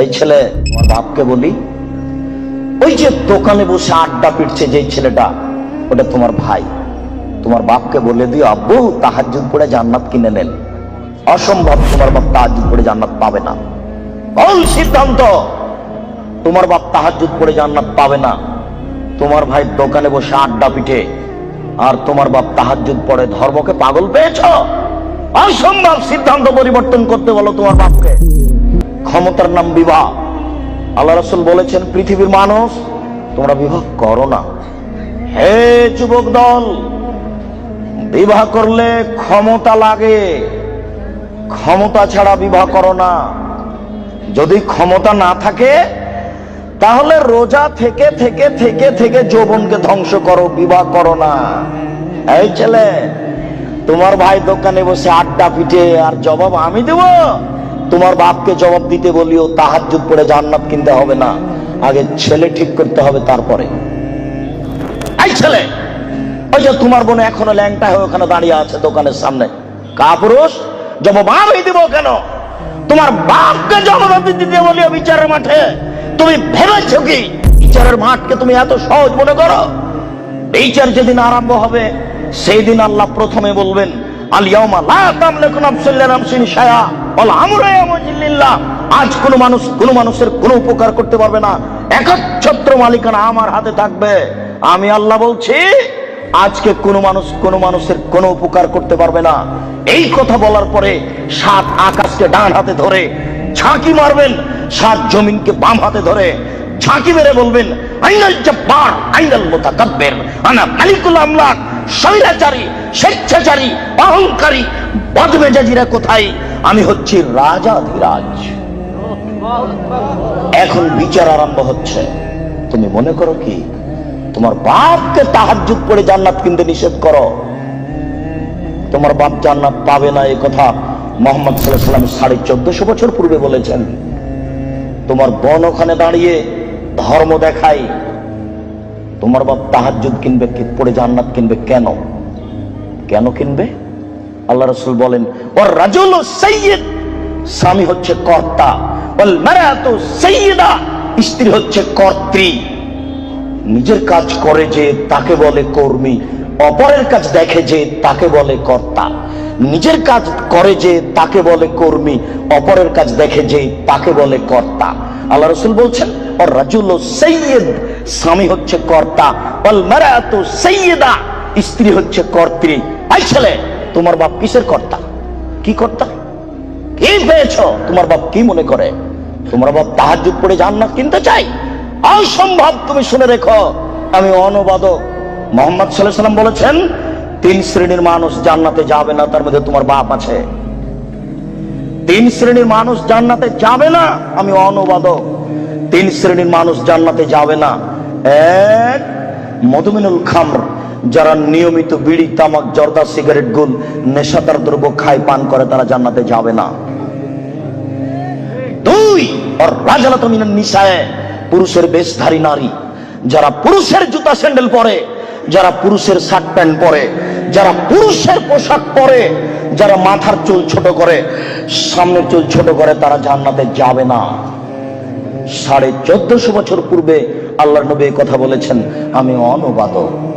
এই ছেলে, তোমার বাপকে বলি, ওই যে দোকানে বসে আড্ডা পিটছে যে ছেলেটা, ওটা তোমার ভাই। তোমার বাপকে বলে দিও, আব্বু তাহাজুদ পড়ে জান্নাত কিনে নেন। অসম্ভব, তোমার বাপ তাহাজুদ পড়ে জান্নাত পাবে না। বল সিদ্ধান্ত, তোমার বাপ তাহাজুদ পড়ে জান্নাত পাবে না। তোমার ভাই দোকানে বসে আড্ডা পিঠে আর তোমার বাপ তাহাজুদ পড়ে ধর্মকে পাগল পেয়েছ? অসম্ভব সিদ্ধান্ত পরিবর্তন করতে বলো তোমার বাপকে। ক্ষমতার নাম বিবাহ। আল্লাহ রসুল বলেছেন, পৃথিবীর মানুষ, তোমরা বিবাহ করো না। হে যুবক দল, বিবাহ করলে ক্ষমতা লাগে। ক্ষমতা ছাড়া বিবাহ করো না। যদি ক্ষমতা না থাকে, তাহলে রোজা থেকে থেকে থেকে থেকে যৌবনকে ধ্বংস করো, বিবাহ করো না। এই ছেলে, তোমার ভাই দোকানে বসে আড্ডা পিঠে আর জবাব আমি দেব? তোমার বাপকে জবাব দিতে বলিও তাহাজ্জুদ পড়ে জান্নাত কিনতে হবে না। আগে ছেলে ঠিক করতে হবে, তারপরে। এই ছেলে, ওই যে তোমার বোন এখনও ল্যাংটা হয়ে ওখানে দাঁড়িয়ে আছে দোকানের সামনে। কাপুরুষ, জবাব আমি দিব কেন? তোমার বাপকে জবাব দিতে বলিও বিচারের মাঠে। তুমি ভেবেছ কি? বিচারের মাঠকে তুমি এত সহজ মনে করো? বিচার যেদিন আরম্ভ হবে, সেই দিন আল্লাহ প্রথমে বলবেন আলিয়াউমা লা তামলিকু নাফসুন লিনাফসিন শায়া আজ কোন মানুষ, কোন মানুষের কোনো উপকার করতে পারবে না। একচ্ছত্র মালিকানা আমার হাতে থাকবে। আমি আল্লাহ বলছি, আজকে কোন মানুষ, কোন মানুষের কোনো উপকার করতে পারবে না। এই কথা বলার পরে সাত আকাশকে ডান হাতে ধরে ঝাঁকি মারবেন, সাত জমিনকে বাম হাতে ধরে ঝাঁকি মেরে বলবেন, আইনাল জব্বার, আইনাল মুতাকাব্বির, আনা মালিকুল আমলাক, স্বৈরাচারী, স্বেচ্ছাচারী, অহংকারী, বদমেজাজিরা কোথায়? আমি হচ্ছি রাজাধিরাজ এখন বিচার আরম্ভ হচ্ছে। তুমি মনে করো কি? তোমার বাপকে তাহাজ্জুদ পড়ে জান্নাত কিনতে নিষেধ করো। তোমার বাপ জান্নাত পাবে না এ কথা মোহাম্মদ সাল্লাহ সাল্লাম সাড়ে চোদ্দশো বছর পূর্বে বলেছেন। তোমার বোন ওখানে দাঁড়িয়ে ধর্ম দেখাই তোমার বাপ তাহাজ্জুদ কিনবে পড়ে জান্নাত কিনবে কেন? কেন কিনবে? আল্লাহ রসুল বলেন, ওর রাজুল সৈয়দ স্বামী হচ্ছে কর্তা। সৈয়দা স্ত্রী হচ্ছে কর্ত্রী। নিজের কাজ করে যে তাকে বলে কর্মী, অপরের কাজ দেখে যে তাকে বলে কর্তা। নিজের কাজ করে যে তাকে বলে কর্মী, অপরের কাজ দেখে যে তাকে বলে কর্তা। আল্লাহ রসুল বলছেন, ওর রাজুল সৈয়দ স্বামী হচ্ছে কর্তা। বল মারাতু সৈয়দা স্ত্রী হচ্ছে কর্ত্রী। আই ছেলে তোমার বাপ কিসের কর্তা? কি কর্তা? কি পেয়েছ? তোমার বাপ কি মনে করে? তোমার বাপ তাহার তাহাজুদ পড়ে জান্নাত কিনতে চাই অসম্ভব, তুমি শুনে রেখো। আমি অনুবাদক মোহাম্মদ সাল্লাম বলেছেন, তিন শ্রেণির মানুষ জান্নাতে যাবে না, তার মধ্যে তোমার বাপ আছে। তিন শ্রেণির মানুষ জান্নাতে যাবে না, আমি অনুবাদক। তিন শ্রেণির মানুষ জান্নাতে যাবে না। এক, মধুমিনুল খামর যারা নিয়মিত বিড়ি, তামাক, জর্দা, সিগারেট, গুল, নেশাদার দ্রব্য খায়, পান করে, তারা জান্নাতে যাবে না। দুই আর রাজালাত মিনান নিসায়ে, পুরুষের বেশধারী নারী। যারা পুরুষের জুতা স্যান্ডেল পরে, যারা পুরুষের শার্ট প্যান্ট পরে, যারা পুরুষের পোশাক পরে, যারা মাথার চুল ছোট করে, সামনের চুল ছোট করে, তারা জান্নাতে যাবে না। সাড়ে চোদ্দশো বছর পূর্বে আল্লাহ নবী কথা বলেছেন, আমি অনুবাদক।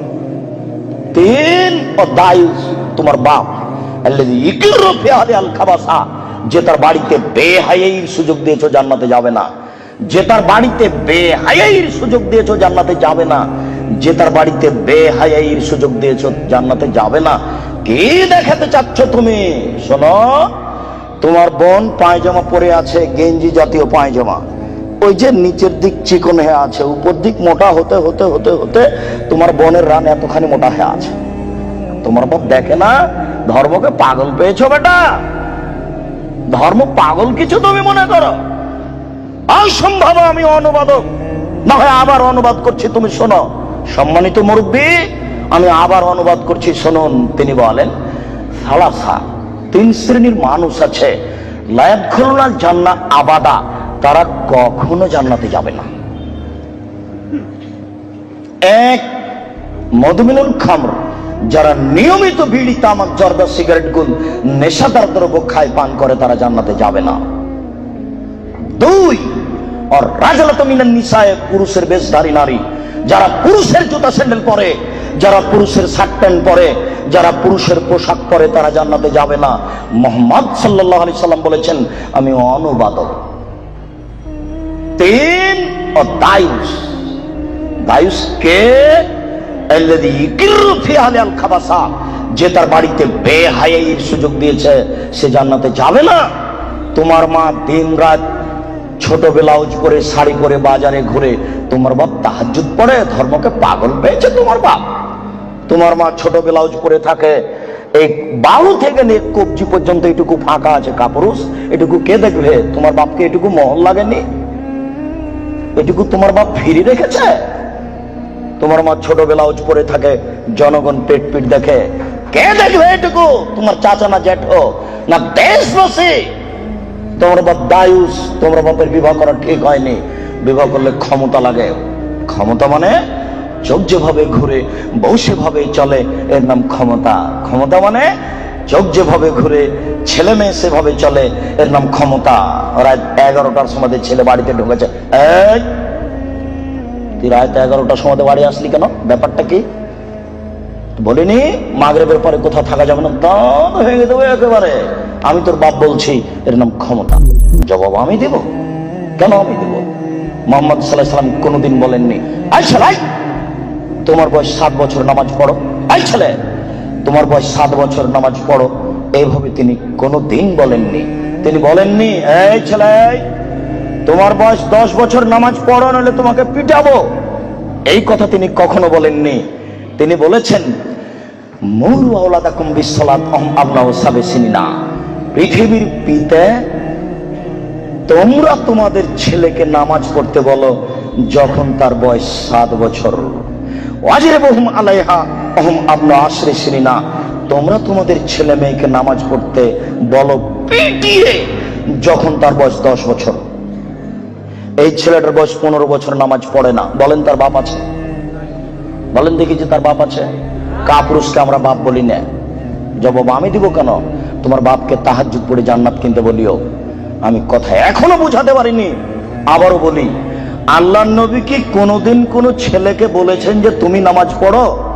তিন ও দায়ু তোমার বাপ। যে তার বাড়িতে বেহায়াইর সুযোগ দিয়েছ জান্নাতে যাবে না। যে তার বাড়িতে বেহায়াইর সুযোগ দিয়েছ জান্নাতে যাবে না। যে তার বাড়িতে বেহায়াইর সুযোগ দিয়েছ জান্নাতে যাবে না। কি দেখাতে চাচ্ছ তুমি? শোনো, তোমার বোন পায়জামা পরে আছে, গেঞ্জি জাতীয় পায়জামা। ওই যে নিচের দিক চিকন হয়ে আছে, উপর দিক মোটা হতে হতে হতে হতে তোমার বনের রান এতখানি মোটা হয়ে আছে। তোমার বাপ দেখে না, ধর্মকে পাগল পেয়েছ বেটা? ধর্ম পাগল কিছু তুমি মনে করো? অসম্ভব আমি অনুবাদক। না হয় আবার অনুবাদ করছি, তুমি শোনো। সম্মানিত মুরব্বী, আমি আবার অনুবাদ করছি, শুনুন। তিনি বলেন, সালাসা, তিন শ্রেণির মানুষ আছে। লায়াত খুলনা জান্না আবাদা। তারা কখনো জান্নাতে যাবে না। এক, মধুমিলন খামর, যারা নিয়মিত বিড়ি, তামাক, জর্দা, সিগারেট গুল নেশাদার দ্রব্য খায়, পান করে, তারা জান্নাতে যাবে না। দুই আর রাজলত মিনান নিসায়, পুরুষের বেশধারী নারী, যারা পুরুষের জুতা স্যান্ডেল পরে, যারা পুরুষের শার্ট প্যান্ট পরে, যারা পুরুষের পোশাক পরে, তারা জান্নাতে যাবে না। মোহাম্মদ সাল্লাহ আলি সাল্লাম বলেছেন, আমি অনুবাদক। তিন ও দায়ুস দায়ুস কে? যে তার বাড়িতে বেহায়াইয়ের সুযোগ দিয়েছে, সে জান্নাতে যাবে না। তোমার মা দিন রাত ছোট ব্লাউজ পরে, শাড়ি পরে, বাজারে ঘুরে, তোমার বাপ তাহাজ্জুদ পড়ে, ধর্মকে পাগল পেয়েছে তোমার বাপ। তোমার মা ছোট ব্লাউজ পরে থাকে, এই বাহু থেকে নিয়ে কবজি পর্যন্ত এটুকু ফাঁকা আছে কাপুরুষ, এটুকু কে দেখবে? তোমার বাপকে এটুকু মহল লাগেনি? এটুকু তোমার বাপ ফিরে রেখেছে তোমার মা ছোট ব্লাউজ পরে থাকে, জনগণ পেট পিট দেখে। কে দেখবে এটুকু? তোমার চাচা না জ্যাঠো? না দেশবাসী? তোমার বাপ দায়ুস, তোমার বাপের বিবাহ করা ঠিক হয়নি। বিবাহ করলে ক্ষমতা লাগে। ক্ষমতা মানে চোখ যেভাবে ঘুরে বউ সেভাবে চলে, এর নাম ক্ষমতা। ক্ষমতা মানে চোখ যেভাবে ঘুরে, ছেলে মেয়ে সেভাবে চলে, এর নাম ক্ষমতা। রাত এগারোটার সময় ছেলে বাড়িতে ঢুকেছে। তুই রাত এগারোটার সময় বাড়ি আসলি কেন? ব্যাপারটা কি? বলিনি, মাগরেবের পরে কোথাও থাকা যাবে না? দান ভেঙে দেবো একেবারে। আমি তোর বাপ বলছি, এর নাম ক্ষমতা। জবাব আমি দেব। কেন আমি দেব? মোহাম্মদ সাল্লাহ সাল্লাম কোনোদিন বলেননি আই ছেলাই তোমার বয়স সাত বছর, নামাজ পড়ো। আই ছেলে। তোমার বয়স সাত বছর, নামাজ পড়ো। এইভাবে তিনি কোনোদিন বলেননি। তিনি বলেননি, এই ছেলে, তোমার বয়স দশ বছর, নামাজ পড়ো, নাহলে তোমাকে পিটাবো। এই কথা তিনি কখনো বলেননি। তিনি বলেছেন, মূল আওলাদাকুম বিশ্বলাত অহম আল্লাহ সাবে না পৃথিবীর পিতে তোমরা তোমাদের ছেলেকে নামাজ পড়তে বলো যখন তার বয়স সাত বছর। ওয়াজিরে বহুম আলাইহা অহম আবনা আশ্রে সিনা তোমরা তোমাদের ছেলে মেয়েকে নামাজ পড়তে বলো, পিটিয়ে, যখন তার বয়স দশ বছর। এই ছেলেটার বয়স পনেরো বছর নামাজ পড়ে না। বলেন তার বাপ আছে? বলেন দেখি যে তার বাপ আছে। কাপুরুষকে আমরা বাপ বলি না। আমি দিব কেন? তোমার বাপকে তাহাজ্জুদ পড়ে জান্নাত কিনতে বলিও। আমি কথা এখনও বুঝাতে পারিনি। আবারও বলি আল্লাহ নবী কি কোনোদিন কোনো ছেলেকে বলেছেন যে তুমি নামাজ পড়ো?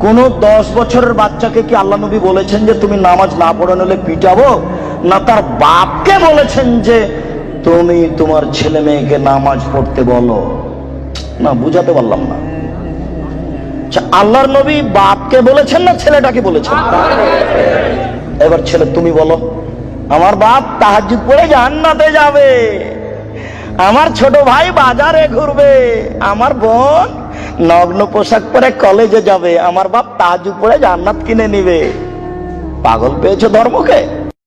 কোন দশ বছরের বাচ্চাকে কি আল্লাহ নবী বলেছেন যে তুমি নামাজ না পড়ে নিলে পিটাবো? না তার বাপকে বলেছেন যে তুমি তোমার ছেলে মেয়েকে নামাজ পড়তে বলো। না বুঝাতে পারলাম না। আচ্ছা, আল্লাহর নবী বাপকে বলেছেন না ছেলেটাকে বলেছেন? এবার ছেলে তুমি বলো আমার বাপ তাহাজুদ পড়ে জান্নাতে যাবে। আমার ছোট ভাই বাজারে ঘুরবে। আমার বোন নগ্ন পোশাক পরে কলেজে যাবে। আমার বাপ তাজু পরে জান্নাত কিনে নিবে। পাগল পেয়েছ ধর্মকে?